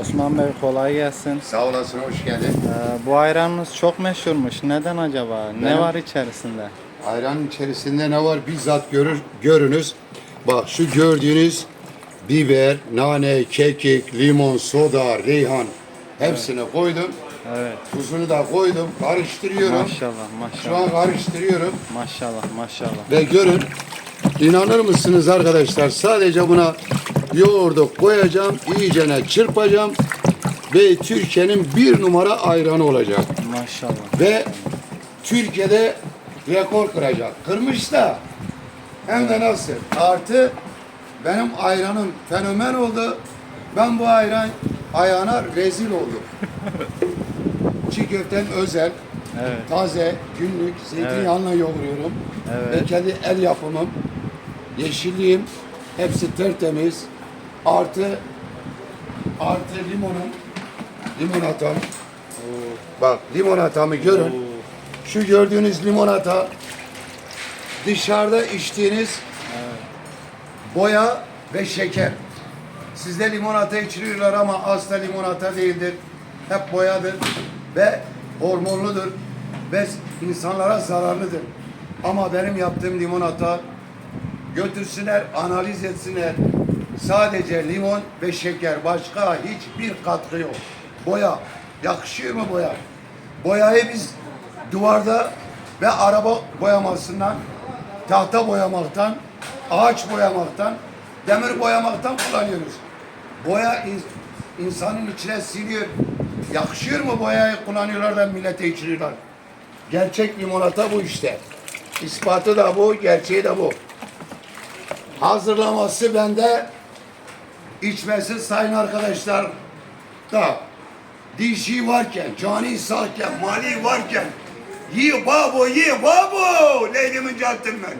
Osman Bey kolay gelsin. Sağ olasın, hoş geldin. Ee, bu ayranınız çok meşhurmuş. Neden acaba? Ne Benim- var içerisinde? Ayranın içerisinde ne var bizzat görür, görünüz. Bak şu gördüğünüz biber, nane, kekik, limon, soda, reyhan hepsini koydum. Evet. Tuzunu da koydum. Karıştırıyorum. Maşallah Şu maşallah. an karıştırıyorum. Maşallah maşallah. Ve görün. İnanır mısınız arkadaşlar? Sadece buna yoğurdu koyacağım. iyicene çırpacağım. Ve Türkiye'nin bir numara ayranı olacak. Maşallah. ve Türkiye'de rekor kıracak. Kırmış da hem de nasıl? Artı benim ayranım fenomen oldu. Ben bu ayran ayağına rezil oldum. Çiğ köften özel, Evet. taze, günlük, zeytinyağıyla yoğuruyorum. Evet. Ve kendi el yapımım, yeşilliğim, hepsi tertemiz. Artı, artı limonum, limonatam. Bak limonatamı görün. Şu gördüğünüz limonata dışarıda içtiğiniz boya ve şeker. Sizde limonata içiriyorlar ama asla limonata değildir. Hep boyadır ve hormonludur ve insanlara zararlıdır. Ama benim yaptığım limonata götürsünler, analiz etsinler. Sadece limon ve şeker. Başka hiçbir katkı yok. Boya. Yakışıyor mu boya? Boyayı biz duvarda ve araba boyamasından, tahta boyamaktan, ağaç boyamaktan, demir boyamaktan kullanıyoruz. Boya in- insanın içine siniyor. Yakışıyor mu boyayı kullanıyorlar da millete içiriyorlar. Gerçek limonata bu işte. İspatı da bu, gerçeği de bu. Hazırlaması bende, içmesi sayın arkadaşlar da dişi varken, cani sağken, mali varken ye babo ye babo leylimin centilmen.